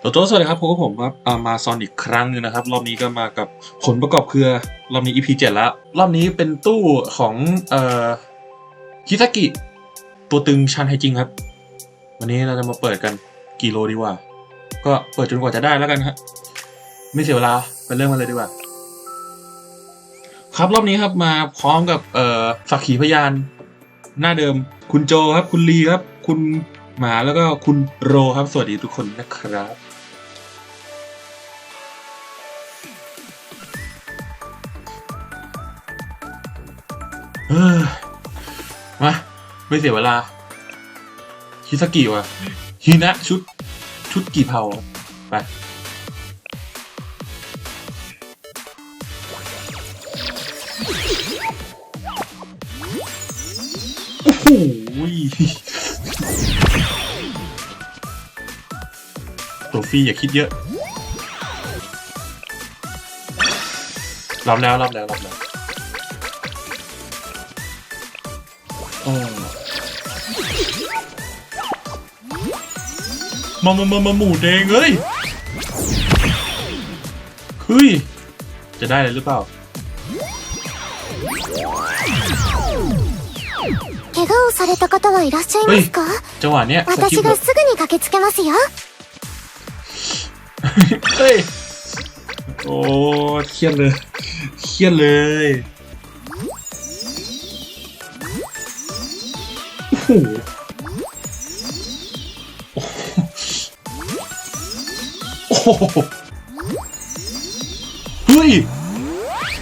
โตโต้สวัสดีครับพบกับผมครับามาซอนอีกครั้งหนึงนะครับ รอบนี้ก็มากับผลประกอบเครือ รอบนี้ EP 7แล้ว รอบนี้เป็นตู้ของเอ่อฮิซากิ ตัวตึงชันไฮจริงครับ วันนี้เราจะมาเปิดกันกี่โลดีกว่า ก็เปิดจนกว่าจะได้แล้วกันครับไม่เสียเวลาไปเริ่มกันเลยดีกว่า ครับรอบนี้ครับมาพร้อมกับเอ่อสักขีพยาน หน้าเดิม คุณโจครับ คุณลีครับ คุณหมาแล้วก็คุณโรครับ สวัสดีทุกคนนะครับ มา ไม่เสียเวลาฮิสกิว่ะฮินะชุด ชุดกี่เผาไปโอ้โหตัวฟรีอย่าคิดเยอะรับแล้วรับแล้วรับแล้ว มามามามาหมูแดงเอ้ยเฮ้ย จะได้เลยหรือเปล่า 怪我をされた方はいらっしゃいますか จังหวะเนี้ยสกิ 私 ปแบ が บ すぐに駆けつけますよ เฮ้ย โอ้เครียดเลย เครียดเลย โอ้โหโอ้โหเฮ้ย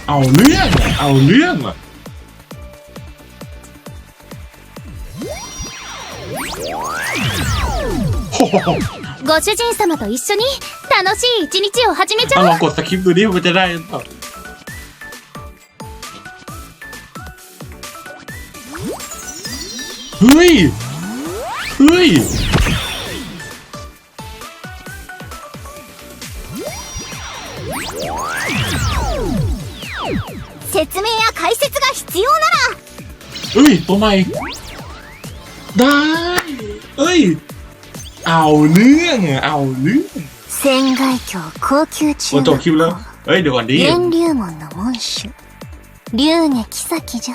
เอาเรื่องอะเอาเรื่องอะโอ้โห ご主人様と一緒に楽しい一日を始めち เอา ゃ ล お อ う งกดสคริปต์ดูดิมันจะได้หรือเปล่า เฮ้ย เฮ้ย 説明や解説が必要なら เฮ้ย ตัวใหม่ ได้ เอ้ย เอาเรื่องอะเอาเรื่อง 仙外橋高級 โอ้จบคลิปแล้ว เฮ้ย เดี๋ยวก่อนดิ 玄龍門の門主龍下妃じゃ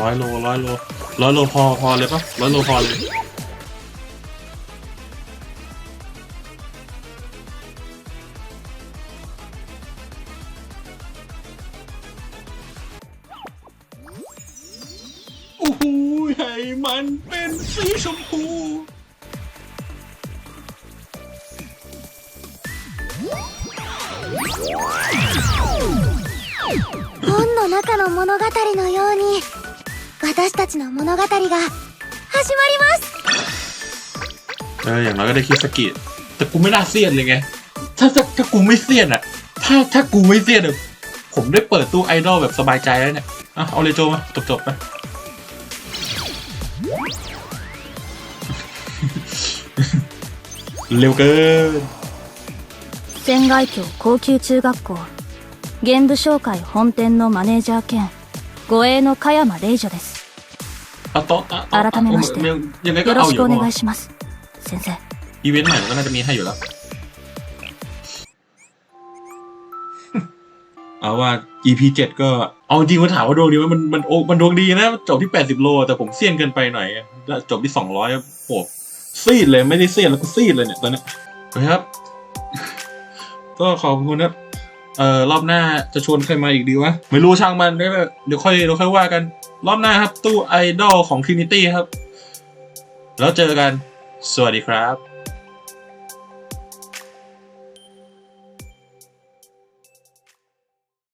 ร้อยโลร้อยโลร้อยโลพอพอเลยปะร้อยโลพอเลย โอ้โหให้มันเป็นสีชมพู 本の中の物語のように 私たちの物語が始まります เอออย่างน้อยก็ได้คิดสกิแต่กูไม่น่าเซียนเลยไง ถ้าถ้าถ้ากูไม่เซียนอะถ้าถ้ากูไม่เซียนอะผมได้เปิดตู้ไอดอลแบบสบายใจแล้วเนี่ยอ่ะเอาเลยโจมาจบจบๆไป เร็วเกิน 仙外橋高級中学校玄武商会本店のマネージャー兼 護衛の加山玲女です เอาโต๊ะอ่ะเอา 改めまして เอายังไงก็ よろ เอา し อ く ยู่ お เพราะ 願 ว่าย します先生 อีเวนต์ใหม่มันก็น่าจะมีให้อยู่แล้ว เอาว่า EP เจ็ดก็ เอาจริงมาถามว่าดวงดีไหมมันมันโอ้มันดวงดีนะ จบที่แปดสิบโล แต่ผมเซียนเกินไปหน่อยแล้วจบที่สองร้อยโอ้ซีดเลยไม่ได้เซียนแล้วก็ซีดเลยเนี่ยตอนเนี้ยโอเคครับ ก็ขอบคุณครับ เอ่อรอบหน้าจะชวนใครมาอีกดีวะ ไม่รู้ช่างมันเดี๋ยวเดี๋ยวค่อยเดี๋ยวค่อยว่ากัน รอบหน้าครับ ตู้ไอดอลของ Trinity ครับ แล้วเจอกัน สวัสดีครับ